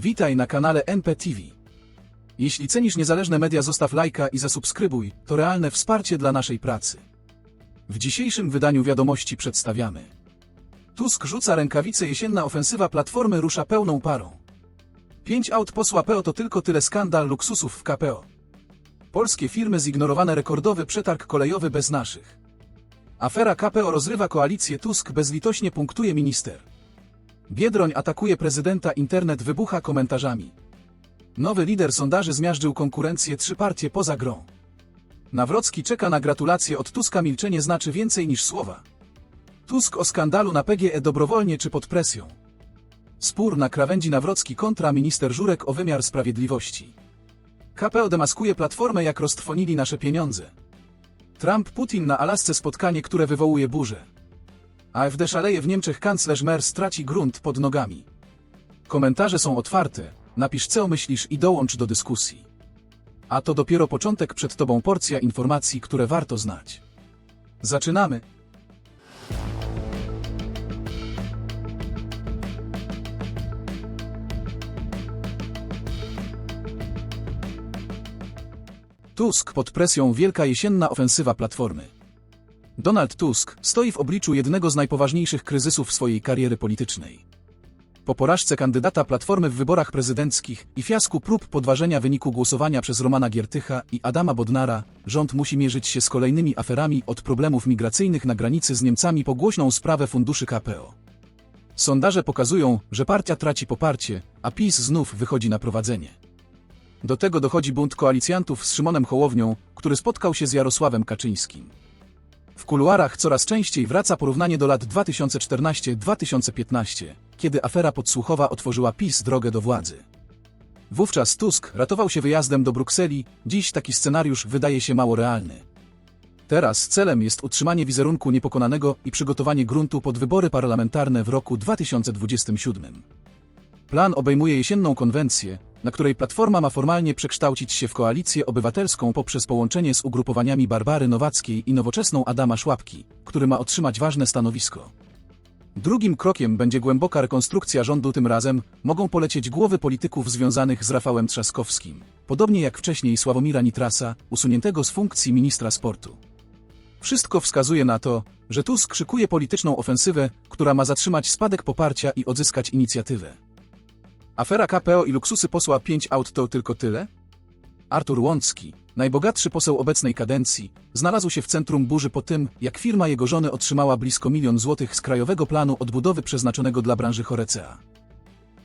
Witaj na kanale NPTV. Jeśli cenisz niezależne media, zostaw lajka i zasubskrybuj, to realne wsparcie dla naszej pracy. W dzisiejszym wydaniu wiadomości przedstawiamy. Tusk rzuca rękawice, jesienna ofensywa Platformy rusza pełną parą. Pięć aut posła PO to tylko tyle skandal luksusów w KPO. Polskie firmy zignorowane rekordowy przetarg kolejowy bez naszych. Afera KPO rozrywa koalicję Tusk bezlitośnie punktuje minister. Biedroń atakuje prezydenta, internet wybucha komentarzami. Nowy lider sondaży zmiażdżył konkurencję trzy partie poza grą. Nawrocki czeka na gratulacje od Tuska milczenie znaczy więcej niż słowa. Tusk o skandalu na PGE dobrowolnie czy pod presją. Spór na krawędzi Nawrocki kontra minister Żurek o wymiar sprawiedliwości. KPO demaskuje platformę jak roztrwonili nasze pieniądze. Trump-Putin na Alasce spotkanie, które wywołuje burzę. AfD szaleje w Niemczech kanclerz Merz traci grunt pod nogami. Komentarze są otwarte, napisz co myślisz i dołącz do dyskusji. A to dopiero początek przed tobą porcja informacji, które warto znać. Zaczynamy. Tusk pod presją wielka jesienna ofensywa Platformy. Donald Tusk stoi w obliczu jednego z najpoważniejszych kryzysów swojej kariery politycznej. Po porażce kandydata Platformy w wyborach prezydenckich i fiasku prób podważenia wyniku głosowania przez Romana Giertycha i Adama Bodnara, rząd musi mierzyć się z kolejnymi aferami od problemów migracyjnych na granicy z Niemcami po głośną sprawę funduszy KPO. Sondaże pokazują, że partia traci poparcie, a PiS znów wychodzi na prowadzenie. Do tego dochodzi bunt koalicjantów z Szymonem Hołownią, który spotkał się z Jarosławem Kaczyńskim. W kuluarach coraz częściej wraca porównanie do lat 2014-2015, kiedy afera podsłuchowa otworzyła PiS drogę do władzy. Wówczas Tusk ratował się wyjazdem do Brukseli, dziś taki scenariusz wydaje się mało realny. Teraz celem jest utrzymanie wizerunku niepokonanego i przygotowanie gruntu pod wybory parlamentarne w roku 2027. Plan obejmuje jesienną konwencję, na której Platforma ma formalnie przekształcić się w koalicję obywatelską poprzez połączenie z ugrupowaniami Barbary Nowackiej i nowoczesną Adama Szłapki, który ma otrzymać ważne stanowisko. Drugim krokiem będzie głęboka rekonstrukcja rządu, tym razem mogą polecieć głowy polityków związanych z Rafałem Trzaskowskim, podobnie jak wcześniej Sławomira Nitrasa, usuniętego z funkcji ministra sportu. Wszystko wskazuje na to, że Tusk szykuje polityczną ofensywę, która ma zatrzymać spadek poparcia i odzyskać inicjatywę. Afera KPO i luksusy posła 5 aut to tylko tyle? Artur Łącki, najbogatszy poseł obecnej kadencji, znalazł się w centrum burzy po tym, jak firma jego żony otrzymała blisko milion złotych z Krajowego Planu Odbudowy przeznaczonego dla branży Horecea.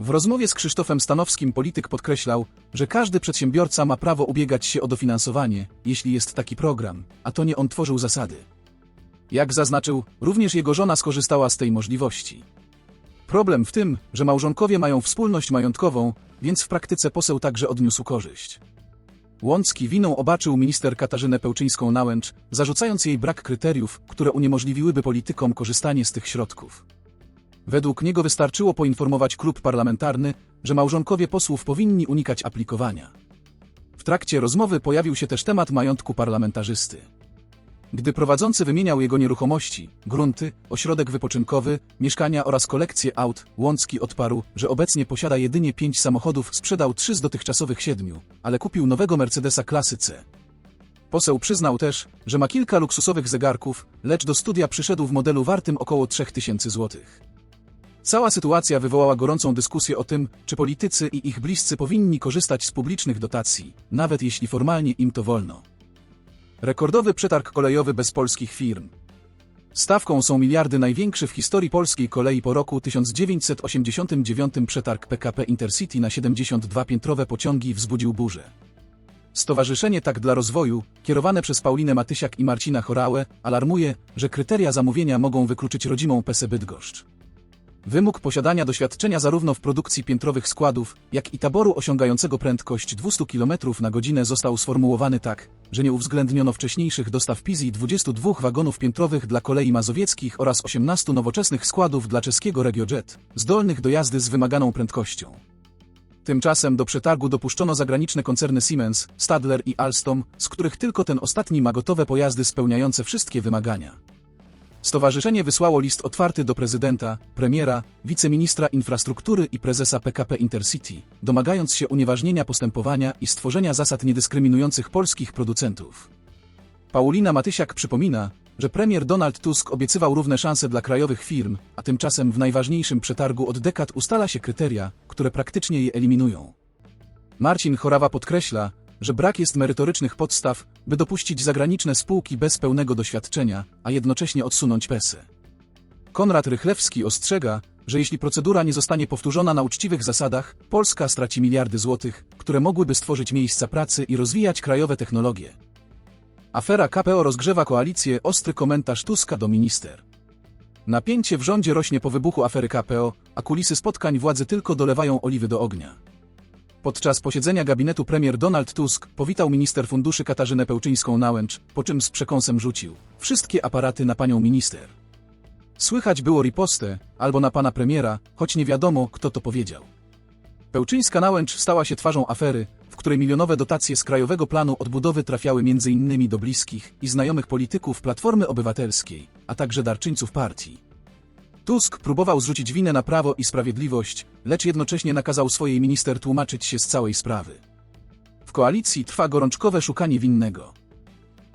W rozmowie z Krzysztofem Stanowskim polityk podkreślał, że każdy przedsiębiorca ma prawo ubiegać się o dofinansowanie, jeśli jest taki program, a to nie on tworzył zasady. Jak zaznaczył, również jego żona skorzystała z tej możliwości. Problem w tym, że małżonkowie mają wspólność majątkową, więc w praktyce poseł także odniósł korzyść. Łącki winą obaczył minister Katarzynę Pełczyńską-Nałęcz, zarzucając jej brak kryteriów, które uniemożliwiłyby politykom korzystanie z tych środków. Według niego wystarczyło poinformować klub parlamentarny, że małżonkowie posłów powinni unikać aplikowania. W trakcie rozmowy pojawił się też temat majątku parlamentarzysty. Gdy prowadzący wymieniał jego nieruchomości, grunty, ośrodek wypoczynkowy, mieszkania oraz kolekcję aut, Łącki odparł, że obecnie posiada jedynie pięć samochodów, sprzedał trzy z dotychczasowych siedmiu, ale kupił nowego Mercedesa klasy C. Poseł przyznał też, że ma kilka luksusowych zegarków, lecz do studia przyszedł w modelu wartym około 3000 złotych. Cała sytuacja wywołała gorącą dyskusję o tym, czy politycy i ich bliscy powinni korzystać z publicznych dotacji, nawet jeśli formalnie im to wolno. Rekordowy przetarg kolejowy bez polskich firm. Stawką są miliardy największy w historii polskiej kolei po roku 1989 przetarg PKP Intercity na 72-piętrowe pociągi wzbudził burzę. Stowarzyszenie Tak dla Rozwoju, kierowane przez Paulinę Matysiak i Marcina Chorałę, alarmuje, że kryteria zamówienia mogą wykluczyć rodzimą PESE Bydgoszcz. Wymóg posiadania doświadczenia zarówno w produkcji piętrowych składów, jak i taboru osiągającego prędkość 200 km na godzinę został sformułowany tak, że nie uwzględniono wcześniejszych dostaw PISI 22 wagonów piętrowych dla kolei mazowieckich oraz 18 nowoczesnych składów dla czeskiego RegioJet, zdolnych do jazdy z wymaganą prędkością. Tymczasem do przetargu dopuszczono zagraniczne koncerny Siemens, Stadler i Alstom, z których tylko ten ostatni ma gotowe pojazdy spełniające wszystkie wymagania. Stowarzyszenie wysłało list otwarty do prezydenta, premiera, wiceministra infrastruktury i prezesa PKP Intercity, domagając się unieważnienia postępowania i stworzenia zasad niedyskryminujących polskich producentów. Paulina Matysiak przypomina, że premier Donald Tusk obiecywał równe szanse dla krajowych firm, a tymczasem w najważniejszym przetargu od dekad ustala się kryteria, które praktycznie je eliminują. Marcin Chorawa podkreśla, że brak jest merytorycznych podstaw, by dopuścić zagraniczne spółki bez pełnego doświadczenia, a jednocześnie odsunąć PESE. Konrad Rychlewski ostrzega, że jeśli procedura nie zostanie powtórzona na uczciwych zasadach, Polska straci miliardy złotych, które mogłyby stworzyć miejsca pracy i rozwijać krajowe technologie. Afera KPO rozgrzewa koalicję, ostry komentarz Tuska do minister. Napięcie w rządzie rośnie po wybuchu afery KPO, a kulisy spotkań władzy tylko dolewają oliwy do ognia. Podczas posiedzenia gabinetu premier Donald Tusk powitał minister funduszy Katarzynę Pełczyńską-Nałęcz, po czym z przekąsem rzucił wszystkie aparaty na panią minister. Słychać było ripostę, albo na pana premiera, choć nie wiadomo, kto to powiedział. Pełczyńska Nałęcz stała się twarzą afery, w której milionowe dotacje z Krajowego Planu Odbudowy trafiały m.in. do bliskich i znajomych polityków Platformy Obywatelskiej, a także darczyńców partii. Tusk próbował zrzucić winę na Prawo i Sprawiedliwość, lecz jednocześnie nakazał swojej minister tłumaczyć się z całej sprawy. W koalicji trwa gorączkowe szukanie winnego.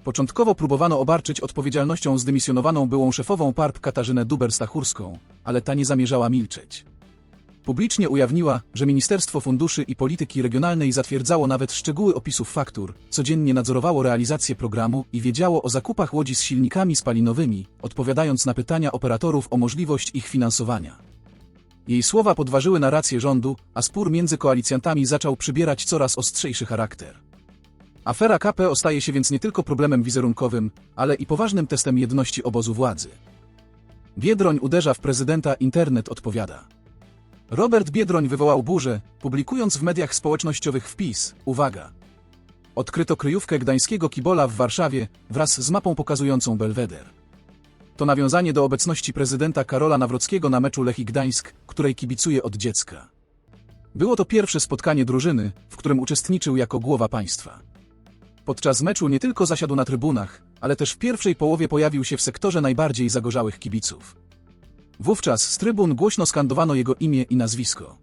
Początkowo próbowano obarczyć odpowiedzialnością zdymisjonowaną byłą szefową PARP Katarzynę Duber-Stachurską, ale ta nie zamierzała milczeć. Publicznie ujawniła, że Ministerstwo Funduszy i Polityki Regionalnej zatwierdzało nawet szczegóły opisów faktur, codziennie nadzorowało realizację programu i wiedziało o zakupach łodzi z silnikami spalinowymi, odpowiadając na pytania operatorów o możliwość ich finansowania. Jej słowa podważyły narrację rządu, a spór między koalicjantami zaczął przybierać coraz ostrzejszy charakter. Afera KPO staje się więc nie tylko problemem wizerunkowym, ale i poważnym testem jedności obozu władzy. Biedroń uderza w prezydenta, internet odpowiada. Robert Biedroń wywołał burzę, publikując w mediach społecznościowych wpis, uwaga. Odkryto kryjówkę gdańskiego kibola w Warszawie wraz z mapą pokazującą Belweder. To nawiązanie do obecności prezydenta Karola Nawrockiego na meczu Lechii Gdańsk, której kibicuje od dziecka. Było to pierwsze spotkanie drużyny, w którym uczestniczył jako głowa państwa. Podczas meczu nie tylko zasiadł na trybunach, ale też w pierwszej połowie pojawił się w sektorze najbardziej zagorzałych kibiców. Wówczas z trybun głośno skandowano jego imię i nazwisko.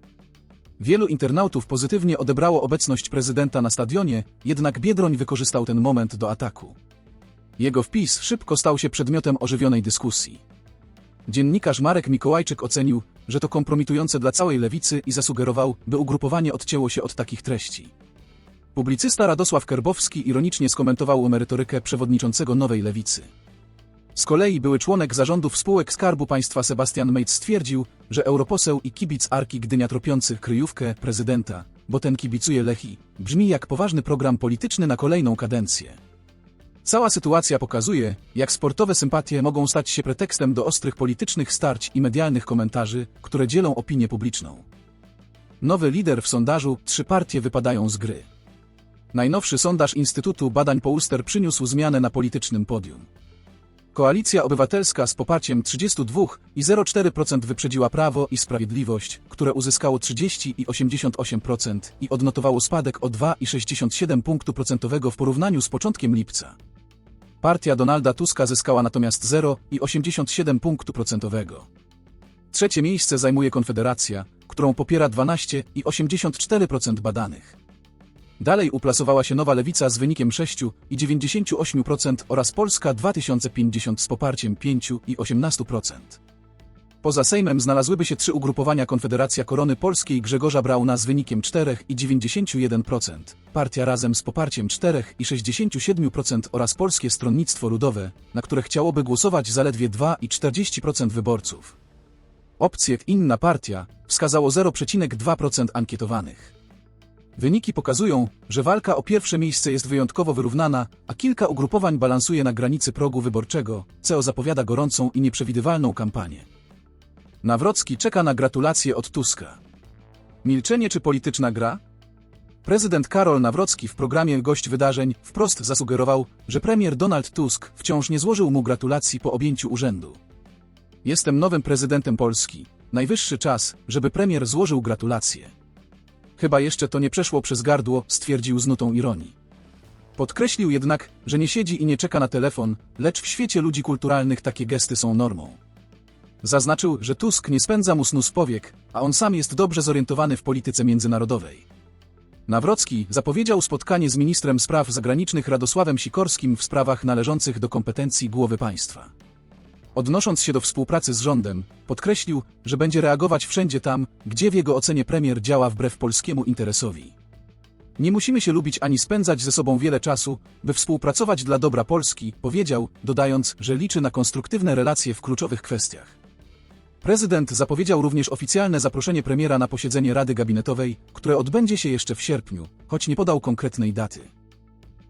Wielu internautów pozytywnie odebrało obecność prezydenta na stadionie, jednak Biedroń wykorzystał ten moment do ataku. Jego wpis szybko stał się przedmiotem ożywionej dyskusji. Dziennikarz Marek Mikołajczyk ocenił, że to kompromitujące dla całej lewicy i zasugerował, by ugrupowanie odcięło się od takich treści. Publicysta Radosław Kerbowski ironicznie skomentował merytorykę przewodniczącego Nowej Lewicy. Z kolei były członek zarządów spółek Skarbu Państwa Sebastian Mejc stwierdził, że europoseł i kibic Arki Gdynia tropiący kryjówkę prezydenta, bo ten kibicuje Lechi, brzmi jak poważny program polityczny na kolejną kadencję. Cała sytuacja pokazuje, jak sportowe sympatie mogą stać się pretekstem do ostrych politycznych starć i medialnych komentarzy, które dzielą opinię publiczną. Nowy lider w sondażu, trzy partie wypadają z gry. Najnowszy sondaż Instytutu Badań Polster przyniósł zmianę na politycznym podium. Koalicja Obywatelska z poparciem 32,04% wyprzedziła Prawo i Sprawiedliwość, które uzyskało 30,88% i odnotowało spadek o 2,67 punktu procentowego w porównaniu z początkiem lipca. Partia Donalda Tuska zyskała natomiast 0,87 punktu procentowego. Trzecie miejsce zajmuje Konfederacja, którą popiera 12,84% badanych. Dalej uplasowała się Nowa Lewica z wynikiem 6,98% oraz Polska 2050 z poparciem 5,18%. Poza Sejmem znalazłyby się trzy ugrupowania Konfederacja Korony Polskiej Grzegorza Brauna z wynikiem 4,91%, Partia Razem z poparciem 4,67% oraz Polskie Stronnictwo Ludowe, na które chciałoby głosować zaledwie 2,40% wyborców. Opcję Inna Partia wskazało 0,2% ankietowanych. Wyniki pokazują, że walka o pierwsze miejsce jest wyjątkowo wyrównana, a kilka ugrupowań balansuje na granicy progu wyborczego, co zapowiada gorącą i nieprzewidywalną kampanię. Nawrocki czeka na gratulacje od Tuska. Milczenie czy polityczna gra? Prezydent Karol Nawrocki w programie Gość Wydarzeń wprost zasugerował, że premier Donald Tusk wciąż nie złożył mu gratulacji po objęciu urzędu. Jestem nowym prezydentem Polski. Najwyższy czas, żeby premier złożył gratulacje. Chyba jeszcze to nie przeszło przez gardło, stwierdził z nutą ironii. Podkreślił jednak, że nie siedzi i nie czeka na telefon, lecz w świecie ludzi kulturalnych takie gesty są normą. Zaznaczył, że Tusk nie spędza mu snu z powiek, a on sam jest dobrze zorientowany w polityce międzynarodowej. Nawrocki zapowiedział spotkanie z ministrem spraw zagranicznych Radosławem Sikorskim w sprawach należących do kompetencji głowy państwa. Odnosząc się do współpracy z rządem, podkreślił, że będzie reagować wszędzie tam, gdzie w jego ocenie premier działa wbrew polskiemu interesowi. Nie musimy się lubić ani spędzać ze sobą wiele czasu, by współpracować dla dobra Polski, powiedział, dodając, że liczy na konstruktywne relacje w kluczowych kwestiach. Prezydent zapowiedział również oficjalne zaproszenie premiera na posiedzenie Rady Gabinetowej, które odbędzie się jeszcze w sierpniu, choć nie podał konkretnej daty.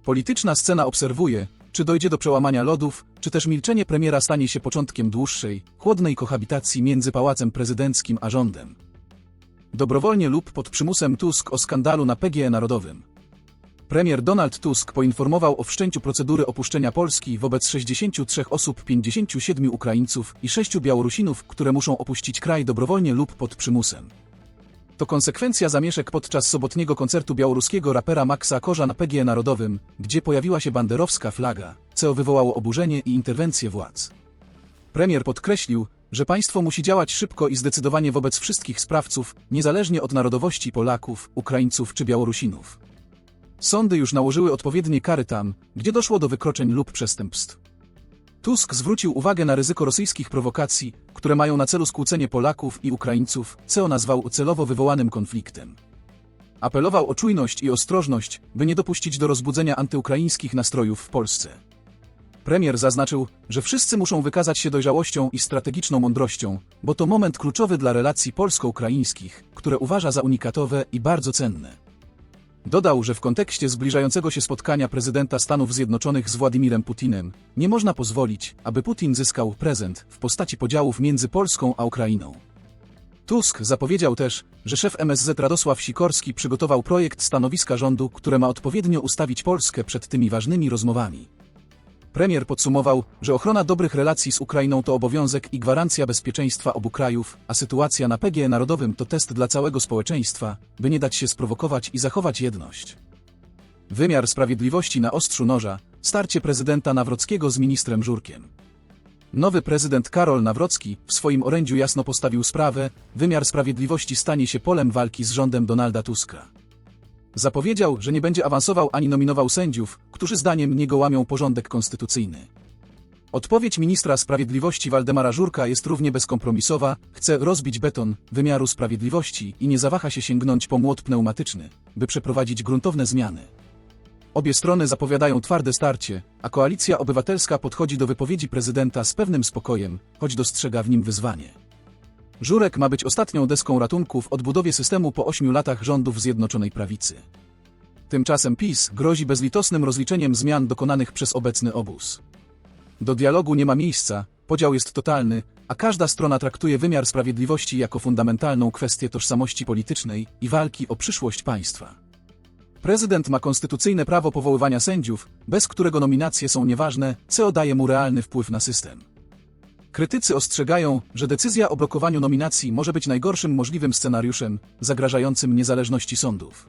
Polityczna scena obserwuje, czy dojdzie do przełamania lodów, czy też milczenie premiera stanie się początkiem dłuższej, chłodnej kohabitacji między Pałacem Prezydenckim a rządem. Dobrowolnie lub pod przymusem Tusk o skandalu na PGE Narodowym. Premier Donald Tusk poinformował o wszczęciu procedury opuszczenia Polski wobec 63 osób, 57 Ukraińców i 6 Białorusinów, które muszą opuścić kraj dobrowolnie lub pod przymusem. To konsekwencja zamieszek podczas sobotniego koncertu białoruskiego rapera Maxa Korza na PGE Narodowym, gdzie pojawiła się banderowska flaga, co wywołało oburzenie i interwencję władz. Premier podkreślił, że państwo musi działać szybko i zdecydowanie wobec wszystkich sprawców, niezależnie od narodowości Polaków, Ukraińców czy Białorusinów. Sądy już nałożyły odpowiednie kary tam, gdzie doszło do wykroczeń lub przestępstw. Tusk zwrócił uwagę na ryzyko rosyjskich prowokacji, które mają na celu skłócenie Polaków i Ukraińców, co nazwał celowo wywołanym konfliktem. Apelował o czujność i ostrożność, by nie dopuścić do rozbudzenia antyukraińskich nastrojów w Polsce. Premier zaznaczył, że wszyscy muszą wykazać się dojrzałością i strategiczną mądrością, bo to moment kluczowy dla relacji polsko-ukraińskich, które uważa za unikatowe i bardzo cenne. Dodał, że w kontekście zbliżającego się spotkania prezydenta Stanów Zjednoczonych z Władimirem Putinem nie można pozwolić, aby Putin zyskał prezent w postaci podziałów między Polską a Ukrainą. Tusk zapowiedział też, że szef MSZ Radosław Sikorski przygotował projekt stanowiska rządu, które ma odpowiednio ustawić Polskę przed tymi ważnymi rozmowami. Premier podsumował, że ochrona dobrych relacji z Ukrainą to obowiązek i gwarancja bezpieczeństwa obu krajów, a sytuacja na PGE Narodowym to test dla całego społeczeństwa, by nie dać się sprowokować i zachować jedność. Wymiar sprawiedliwości na ostrzu noża, starcie prezydenta Nawrockiego z ministrem Żurkiem. Nowy prezydent Karol Nawrocki w swoim orędziu jasno postawił sprawę, wymiar sprawiedliwości stanie się polem walki z rządem Donalda Tuska. Zapowiedział, że nie będzie awansował ani nominował sędziów, którzy zdaniem niego łamią porządek konstytucyjny. Odpowiedź ministra sprawiedliwości Waldemara Żurka jest równie bezkompromisowa, chce rozbić beton wymiaru sprawiedliwości i nie zawaha się sięgnąć po młot pneumatyczny, by przeprowadzić gruntowne zmiany. Obie strony zapowiadają twarde starcie, a koalicja obywatelska podchodzi do wypowiedzi prezydenta z pewnym spokojem, choć dostrzega w nim wyzwanie. Żurek ma być ostatnią deską ratunku w odbudowie systemu po ośmiu latach rządów Zjednoczonej Prawicy. Tymczasem PiS grozi bezlitosnym rozliczeniem zmian dokonanych przez obecny obóz. Do dialogu nie ma miejsca, podział jest totalny, a każda strona traktuje wymiar sprawiedliwości jako fundamentalną kwestię tożsamości politycznej i walki o przyszłość państwa. Prezydent ma konstytucyjne prawo powoływania sędziów, bez którego nominacje są nieważne, co daje mu realny wpływ na system. Krytycy ostrzegają, że decyzja o blokowaniu nominacji może być najgorszym możliwym scenariuszem, zagrażającym niezależności sądów.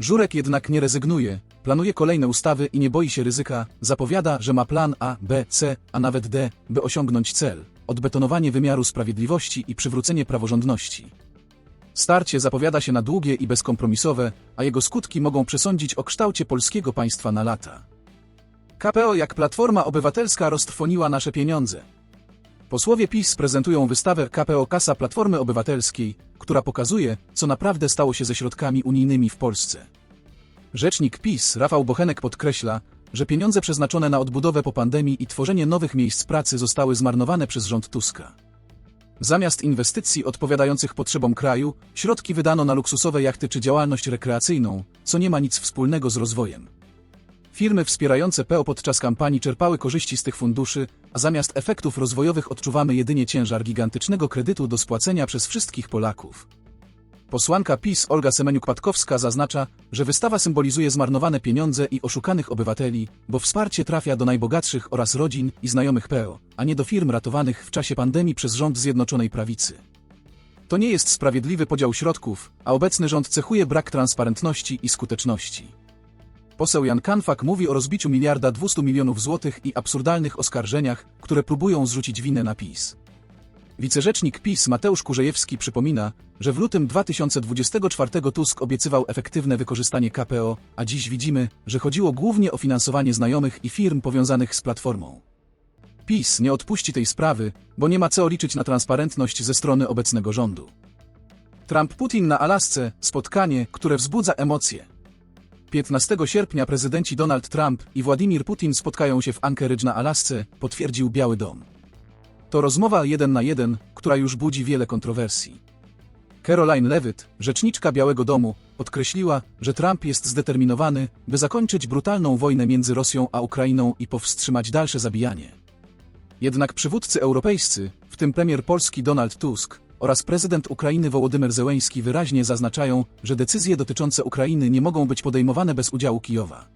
Żurek jednak nie rezygnuje, planuje kolejne ustawy i nie boi się ryzyka, zapowiada, że ma plan A, B, C, a nawet D, by osiągnąć cel odbetonowanie wymiaru sprawiedliwości i przywrócenie praworządności. Starcie zapowiada się na długie i bezkompromisowe, a jego skutki mogą przesądzić o kształcie polskiego państwa na lata. KPO jak Platforma Obywatelska roztrwoniła nasze pieniądze. Posłowie PiS prezentują wystawę KPO Kasa Platformy Obywatelskiej, która pokazuje, co naprawdę stało się ze środkami unijnymi w Polsce. Rzecznik PiS Rafał Bochenek podkreśla, że pieniądze przeznaczone na odbudowę po pandemii i tworzenie nowych miejsc pracy zostały zmarnowane przez rząd Tuska. Zamiast inwestycji odpowiadających potrzebom kraju, środki wydano na luksusowe jachty czy działalność rekreacyjną, co nie ma nic wspólnego z rozwojem. Firmy wspierające PO podczas kampanii czerpały korzyści z tych funduszy, a zamiast efektów rozwojowych odczuwamy jedynie ciężar gigantycznego kredytu do spłacenia przez wszystkich Polaków. Posłanka PiS Olga Semeniuk-Patkowska zaznacza, że wystawa symbolizuje zmarnowane pieniądze i oszukanych obywateli, bo wsparcie trafia do najbogatszych oraz rodzin i znajomych PO, a nie do firm ratowanych w czasie pandemii przez rząd Zjednoczonej Prawicy. To nie jest sprawiedliwy podział środków, a obecny rząd cechuje brak transparentności i skuteczności. Poseł Jan Kanfak mówi o rozbiciu miliarda 200 milionów złotych i absurdalnych oskarżeniach, które próbują zrzucić winę na PiS. Wicerzecznik PiS Mateusz Kurzejewski przypomina, że w lutym 2024 Tusk obiecywał efektywne wykorzystanie KPO, a dziś widzimy, że chodziło głównie o finansowanie znajomych i firm powiązanych z Platformą. PiS nie odpuści tej sprawy, bo nie ma co liczyć na transparentność ze strony obecnego rządu. Trump-Putin na Alasce spotkanie, które wzbudza emocje. 15 sierpnia prezydenci Donald Trump i Władimir Putin spotkają się w Anchorage na Alasce, potwierdził Biały Dom. To rozmowa jeden na jeden, która już budzi wiele kontrowersji. Caroline Levitt, rzeczniczka Białego Domu, podkreśliła, że Trump jest zdeterminowany, by zakończyć brutalną wojnę między Rosją a Ukrainą i powstrzymać dalsze zabijanie. Jednak przywódcy europejscy, w tym premier Polski Donald Tusk oraz prezydent Ukrainy Wołodymyr Zełeński wyraźnie zaznaczają, że decyzje dotyczące Ukrainy nie mogą być podejmowane bez udziału Kijowa.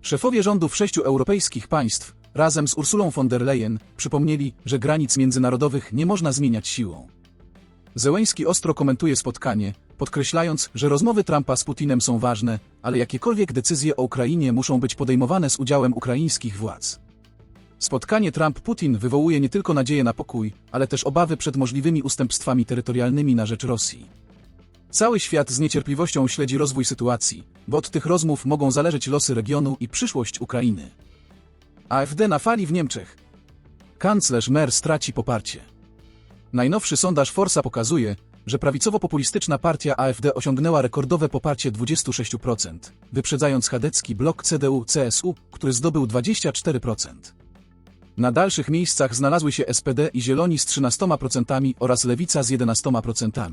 Szefowie rządów sześciu europejskich państw, razem z Ursulą von der Leyen, przypomnieli, że granic międzynarodowych nie można zmieniać siłą. Zełeński ostro komentuje spotkanie, podkreślając, że rozmowy Trumpa z Putinem są ważne, ale jakiekolwiek decyzje o Ukrainie muszą być podejmowane z udziałem ukraińskich władz. Spotkanie Trump-Putin wywołuje nie tylko nadzieję na pokój, ale też obawy przed możliwymi ustępstwami terytorialnymi na rzecz Rosji. Cały świat z niecierpliwością śledzi rozwój sytuacji, bo od tych rozmów mogą zależeć losy regionu i przyszłość Ukrainy. AfD na fali w Niemczech. Kanclerz Merz traci poparcie. Najnowszy sondaż Forsa pokazuje, że prawicowo-populistyczna partia AfD osiągnęła rekordowe poparcie 26%, wyprzedzając chadecki blok CDU-CSU, który zdobył 24%. Na dalszych miejscach znalazły się SPD i Zieloni z 13% oraz Lewica z 11%.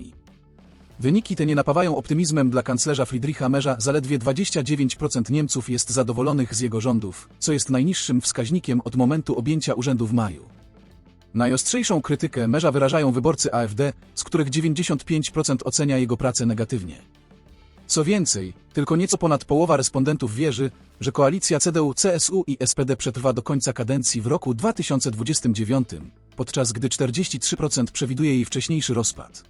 Wyniki te nie napawają optymizmem dla kanclerza Friedricha Merza, zaledwie 29% Niemców jest zadowolonych z jego rządów, co jest najniższym wskaźnikiem od momentu objęcia urzędu w maju. Najostrzejszą krytykę Merza wyrażają wyborcy AfD, z których 95% ocenia jego pracę negatywnie. Co więcej, tylko nieco ponad połowa respondentów wierzy, że koalicja CDU, CSU i SPD przetrwa do końca kadencji w roku 2029, podczas gdy 43% przewiduje jej wcześniejszy rozpad.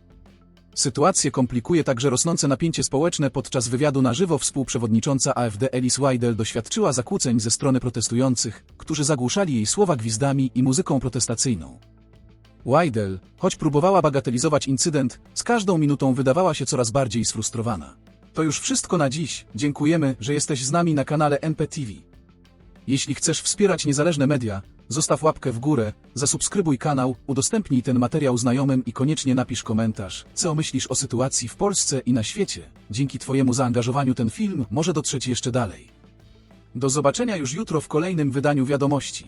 Sytuację komplikuje także rosnące napięcie społeczne. Podczas wywiadu na żywo współprzewodnicząca AfD Alice Weidel doświadczyła zakłóceń ze strony protestujących, którzy zagłuszali jej słowa gwizdami i muzyką protestacyjną. Weidel, choć próbowała bagatelizować incydent, z każdą minutą wydawała się coraz bardziej sfrustrowana. To już wszystko na dziś. Dziękujemy, że jesteś z nami na kanale NPTV. Jeśli chcesz wspierać niezależne media, zostaw łapkę w górę, zasubskrybuj kanał, udostępnij ten materiał znajomym i koniecznie napisz komentarz, co myślisz o sytuacji w Polsce i na świecie. Dzięki Twojemu zaangażowaniu ten film może dotrzeć jeszcze dalej. Do zobaczenia już jutro w kolejnym wydaniu wiadomości.